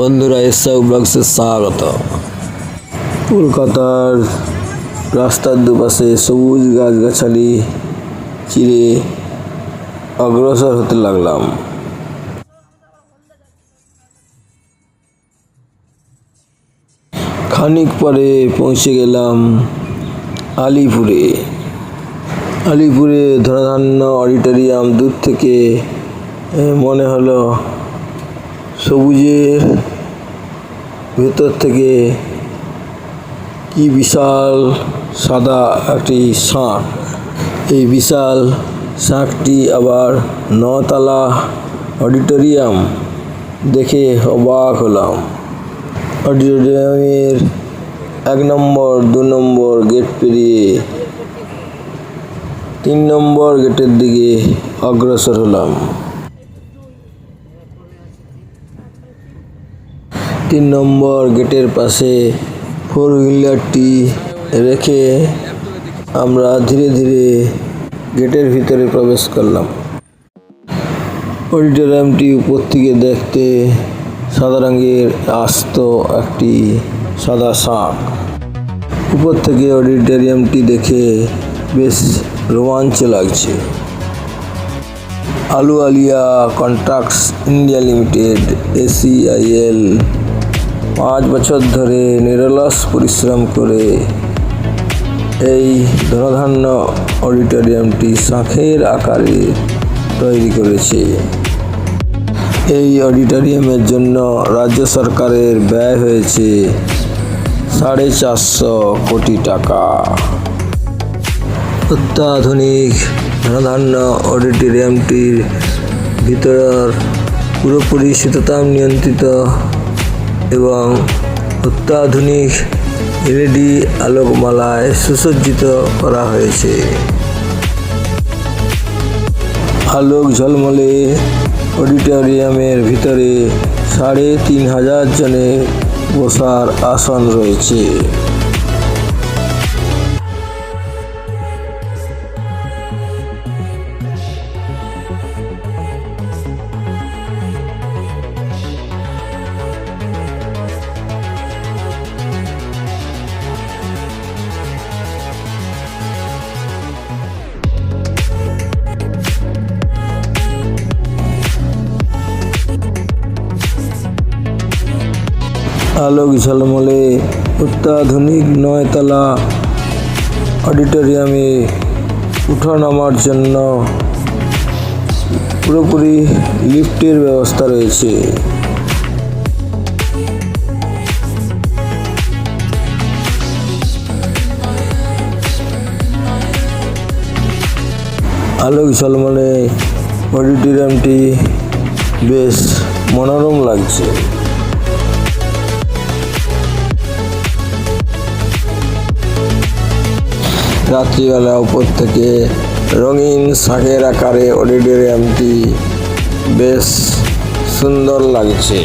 বন্ধুরা এসআউ ব্লগসে স্বাগত। কলকাতার রাস্তার দুপাশে সবুজ গাছগাছালি চিরে অগ্রসর হতে লাগলাম। খানিক পরে পৌঁছে গেলাম আলিপুরে। আলিপুরে ধনধান্য অডিটোরিয়াম দূর থেকে মনে হলো সবুজের ভেতর থেকে কি বিশাল সাদা একটি শাঁখ। এই বিশাল শাঁখটি আবার নতলা অডিটোরিয়াম দেখে অবাক হলাম। অডিটোরিয়ামের এক নম্বর, দু নম্বর গেট পেরিয়ে তিন নম্বর গেটের দিকে অগ্রসর হলাম। তিন নম্বর গেটের পাশে ফোর হুইলারটি রেখে আমরা ধীরে ধীরে গেটের ভিতরে প্রবেশ করলাম। অডিটোরিয়ামটি উপর থেকে দেখতে সাদা রঙের আস্ত একটি সাদা শাঁখ উপর থেকে অডিটোরিয়ামটি দেখে বেশ রোমাঞ্চ লাগছে। আলু আলিয়া কন্ট্রাক্টস ইন্ডিয়া লিমিটেড এসিআইএল পাঁচ বছর ধরে নিরলস পরিশ্রম করে এই ধনধান্য অডিটোরিয়ামটি শাঁখের আকারে তৈরি করেছে। এই অডিটোরিয়ামের জন্য রাজ্য সরকারের ব্যয় হয়েছে সাড়ে চারশো কোটি টাকা। অত্যাধুনিক ধনধান্য অডিটোরিয়ামটির ভিতর পুরোপুরি শীততাপ নিয়ন্ত্রিত এবং অত্যাধুনিক এলইডি আলোকমালায় সুসজ্জিত করা হয়েছে। আলোক ঝলমলে অডিটোরিয়ামের ভিতরে সাড়ে তিন হাজার জনের বসার আসন রয়েছে। আলোক ঝলমলে, অত্যাধুনিক নয়তলা, অডিটোরিয়ামে উঠানামার জন্য পুরোপুরি লিফটের ব্যবস্থা রয়েছে। আলোক ঝলমলে, অডিটোরিয়ামটি বেশ মনোরম লাগছে। রাত্রিবেলা উপর থেকে রঙিন শাঁখের আকারে অডিটোরিয়ামটি বেশ সুন্দর লাগছে।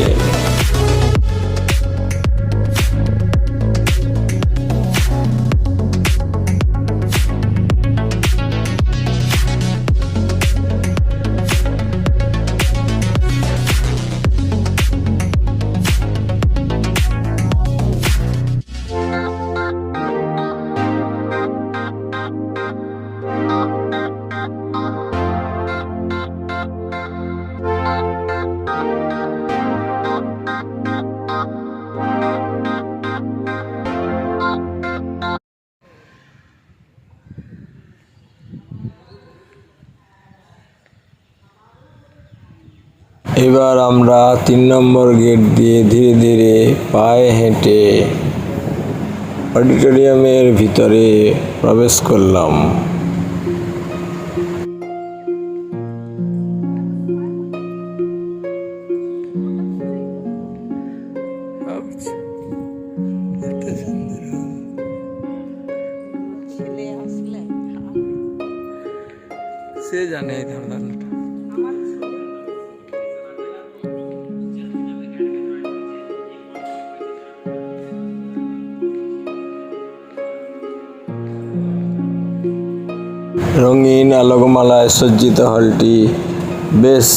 এবার আমরা তিন নম্বর গেট দিয়ে ধীরে ধীরে পায়ে হেঁটে অডিটোরিয়ামের ভিতরে প্রবেশ করলাম। সে জানে এই রঙিন আলোকমালায় সজ্জিত হলটি বেশ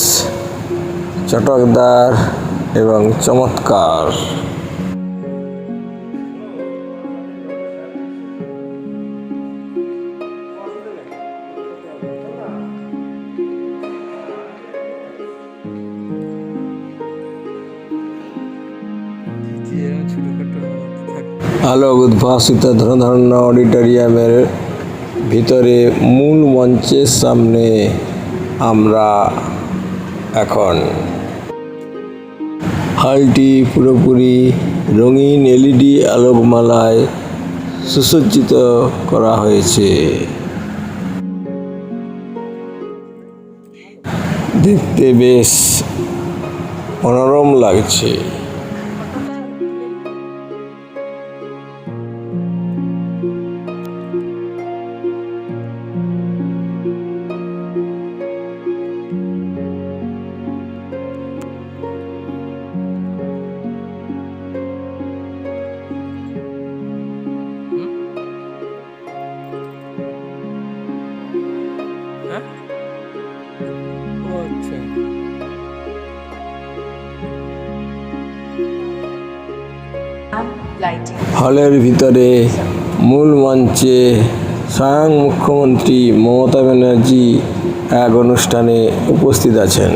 চটকদার এবং চমৎকার। আলোক উদ্ভাসিত ধনধান্য অডিটোরিয়ামের ভিতরে মূল মঞ্চের সামনে আমরা এখন। হলটি পুরোপুরি রঙিন এলইডি আলোকমালায় সুসজ্জিত করা হয়েছে। দেখতে বেশ মনোরম লাগছে। ও আচ্ছা হলের ভিতরে মূল মঞ্চে স্বয়ং মুখ্যমন্ত্রী মমতা ব্যানার্জি এক অনুষ্ঠানে উপস্থিত আছেন।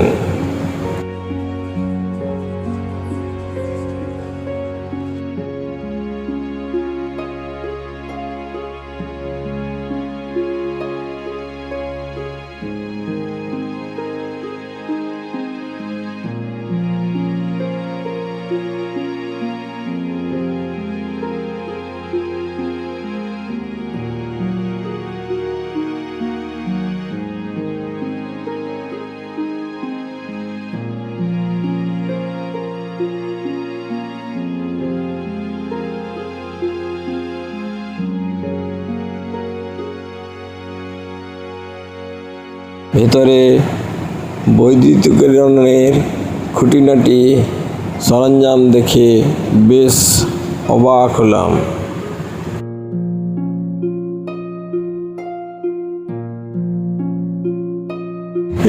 ভেতরে বৈদ্যুতিকরণের খুঁটিনাটি সরঞ্জাম দেখে বেশ অবাক হলাম।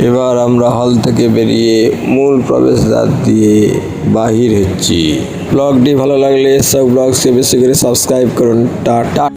এবার আমরা হল থেকে বেরিয়ে মূল প্রবেশদ্বার দিয়ে বাহির হচ্ছি। ব্লগটি ভালো লাগলে সব ব্লগসকে বেশি করে সাবস্ক্রাইব করুন। টাটা।